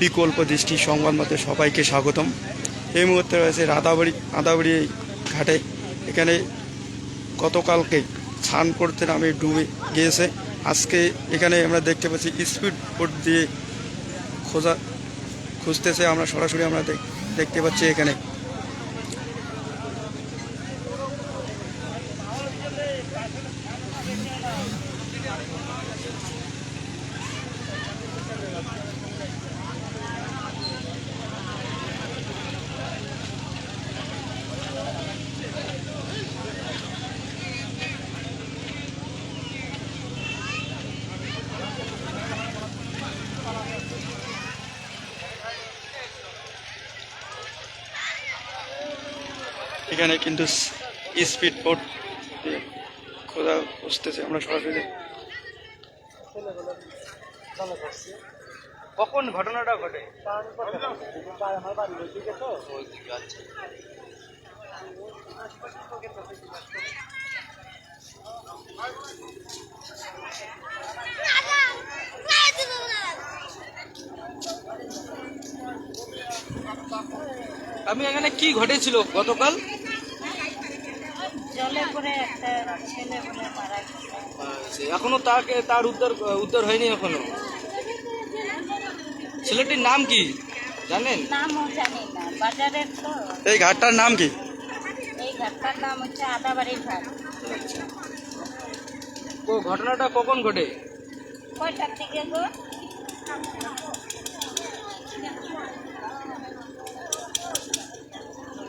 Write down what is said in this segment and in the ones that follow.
বিকল্প দৃষ্টি সংবাদ মাধ্যমে সবাইকে স্বাগতম। এই মুহূর্তে রয়েছে রাধাবাড়ি আদাবাড়ি ঘাটে। এখানে গতকালকে স্নান করতে নামে ডুবে গিয়েছে। আজকে এখানে আমরা দেখতে পাচ্ছি স্পিড বোট দিয়ে খোঁজা খুঁজতেছে। আমরা সরাসরি আমরা দেখতে পাচ্ছি এখানে। এখানে কিন্তু স্পিড বোট খোঁজা খুঁজতেছে আমরা সরাসরি কখন ঘটনাটা ঘটে? আমি এখানে কি ঘটেছিল গতকাল? জলে পড়ে একটা ছেলে বলে মারা গেছে আচ্ছা, এখনও তাকে তার উদ্ধার উদ্ধার হয়নি এখনও? ছেলেটির নাম কি? জানেন? নামও জানি না বাজারের তো। এই ঘাটটার নাম কি? এই ঘাটটার নাম হচ্ছে আদাবাড়ির ঘাট। ও ঘটনাটা কখন ঘটে? কয়টার দিকে গো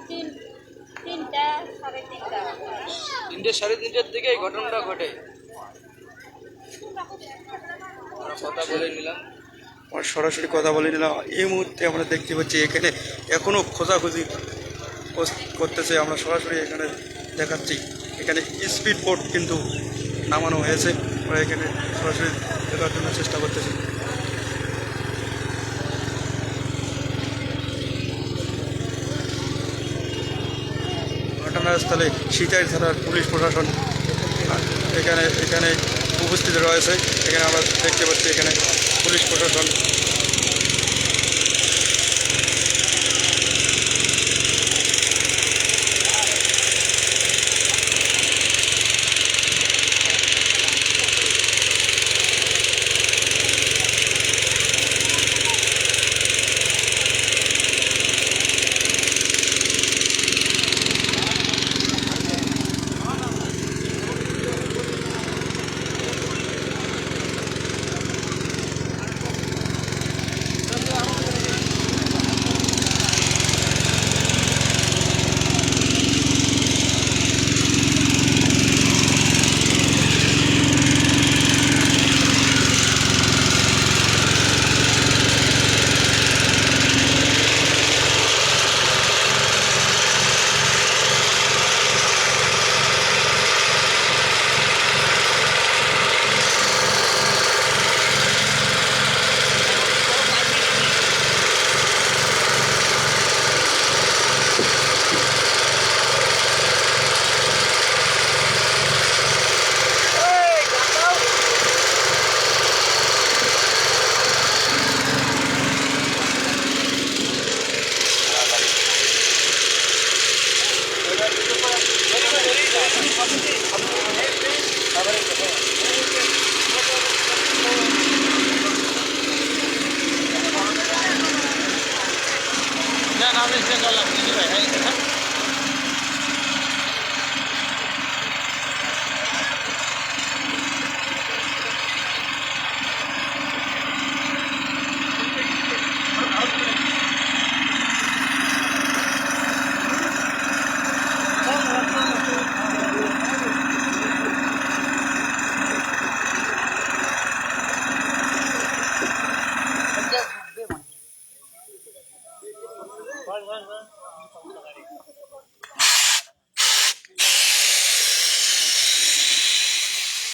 তিন তিনটা সাড়ে তিনটা তিনটে সাড়ে তিনটের দিকে এই ঘটনাটা ঘটে। কথা বলে নিলাম। আমরা সরাসরি কথা বলে নিলাম। এই মুহূর্তে আমরা দেখতে পাচ্ছি এখানে এখনও খোঁজাখুঁজি করতেছে। আমরা সরাসরি এখানে দেখাচ্ছি। এখানে স্পিড বোট কিন্তু নামানো হয়েছে। আমরা এখানে সরাসরি দেখার জন্য চেষ্টা করতেছি। ঘটনাস্থলে সিচাই থানার পুলিশ প্রশাসন এখানে এখানে উপস্থিত রয়েছে। এখানে আমরা দেখতে পাচ্ছি এখানে পুলিশ প্রশাসন